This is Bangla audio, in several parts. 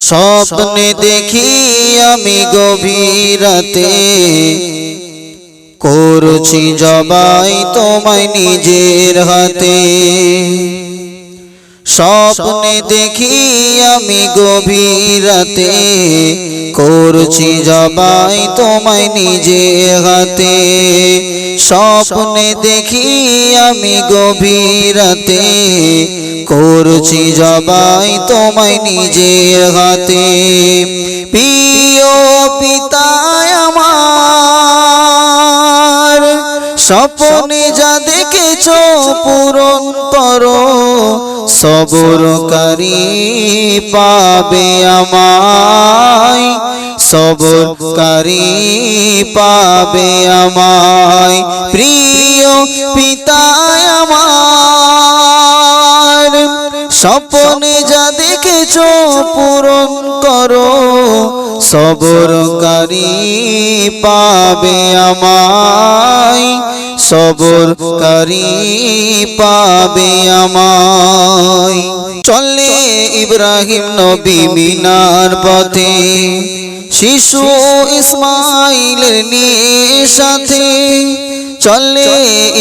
স্বপ্নে দেখি আমি গভীরাতে করছি জবাই তোমায় নিজের হাতে। স্বপ্নে দেখি আমি গভীরাতে করছি জবাই তোমায় নিজের হাতে। স্বপ্নে দেখি আমি গভীরাতে করছি জবাই তোমায় নিজের হাতে। প্রিয় পিতায় আমার স্বপ্নে যা দেখেছ পূরণ করো সবরকারী পাবে আমায় সবরকারী পাবে আমায়, প্রিয় পিতায় আমার, স্বপ্নে যা দেখেছ পূরণ সবরকারী পাবে আমায়, সবরকারী পাবে আমায়। চলে ইব্রাহিম নবী মিনার পথে, শিশু ইসমাইলের নিয়ে সাথে। চলে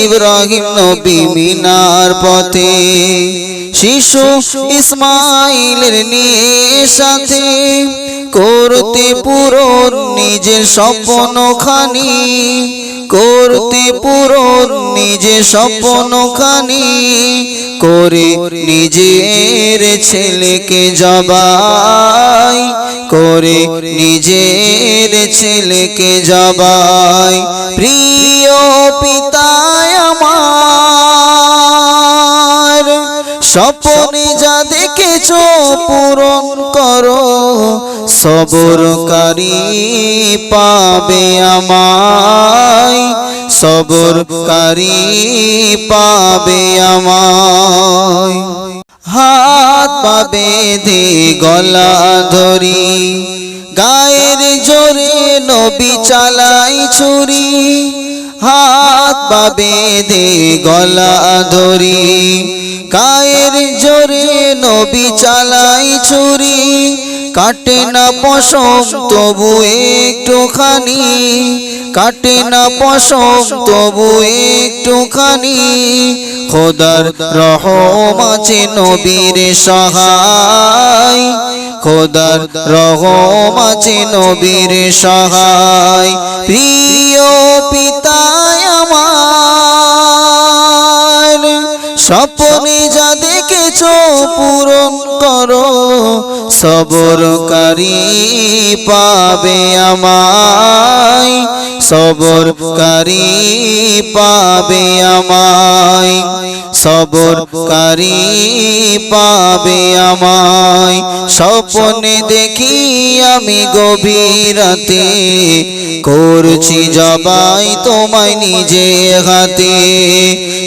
ইব্রাহিম নবী মিনার পথে। শিশু ইসমাইলের নিয়ে সাথে করতে পুরো নিজের স্বপ্ন খানি করতে পূরণ নিজে স্বপ্ন খানি করে নিজের ছেলেকে জবাই করে নিজের ছেলেকে জবাই। প্রিয় পিতায় স্বপ্নে যা দেখেছ পূরণ করো, সবরকারী পাবে আমায়, সবরকারী পাবে আমায়। হাত পাবে দে গলা ধরি, গায়ের জোরে নবী চালাই ছুরি হাত পাবে দে গলা ধরি। কায়ের জোরে নবী চালাই ছুরি। কাটে না পশম, তবু একটুখানি। কাটে না পশম, তবু একটুখানি। খোদার রহম আছে নবীর সহায়। খোদার রহম আছে নবীর সহায়। প্রিয় স্বপ্নে যা দেখেছ পূরণ করো। সবরকারী পাবে আমায়। সবর সবরকারী পাবে আমায়। সবর সবরকারী পাবে আমায়। স্বপ্নে দেখি আমি গভীরাতে করছি জবাই তোমায় নিজে হাতে।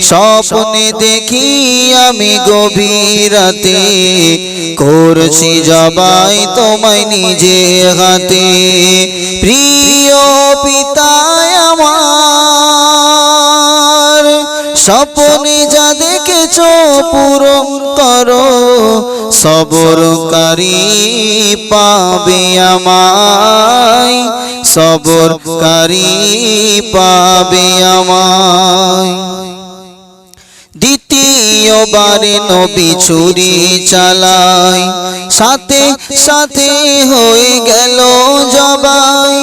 স্বপ্নে দেখি আমি গভীরাতে করছি জবাই তোমায় নিজে হাতে। প্রিয় পিতায় আমার, স্বপ্নে যা দেখেছ পূরণ করো। সবরকারী পাবে আমায়, সবরকারী পাবে আমায়। দ্বিতীয়বারে নবী ছুরি চালায় সাথে সাথে হয়ে গেল জবাই।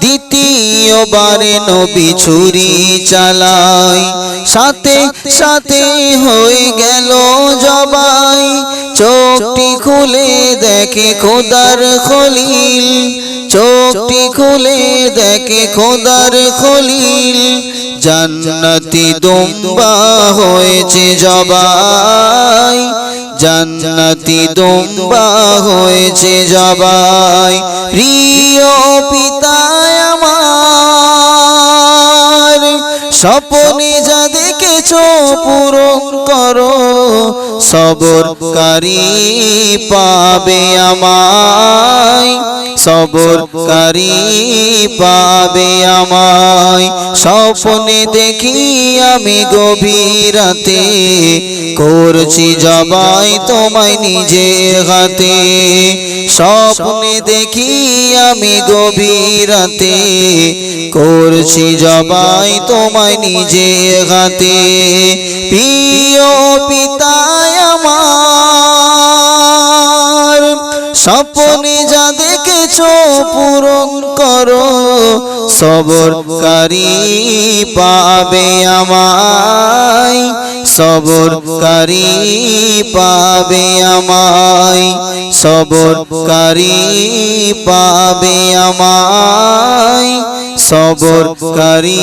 দ্বিতীয়বারে নবী ছুরি চালায় সাথে সাথে হয়ে গেল জবাই। চোখটি খুলে দেখে খোদার খলিল। চোখটি খুলে দেখে খোদার খলিল। জান্নাতি দুম্বা হয়েছে জবাই। জান্নাতি দুম্বা হয়েছে জবাই। প্রিয় পিতায় স্বপ্নে যা দেখেছ পূরণ করো, সবরকারী পাবে আমায়, সবরকারী পাবে আমায়। স্বপ্নে দেখি আমি গভীরাতে করছি জবাই তোমায় নিজে হাতে। স্বপ্নে দেখি আমি গভীরাতে করছি জবাই তোমায় নিজে হাতে প্রিয় পিতায় আমার, স্বপ্নে যা দেখেছ পূরণ করো, সবরকারী পাবে আমায়, সবরকারী পাবে আমায়, সবরকারী পাবে আমায়। সবরকারী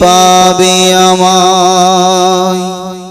পাবে আমায়।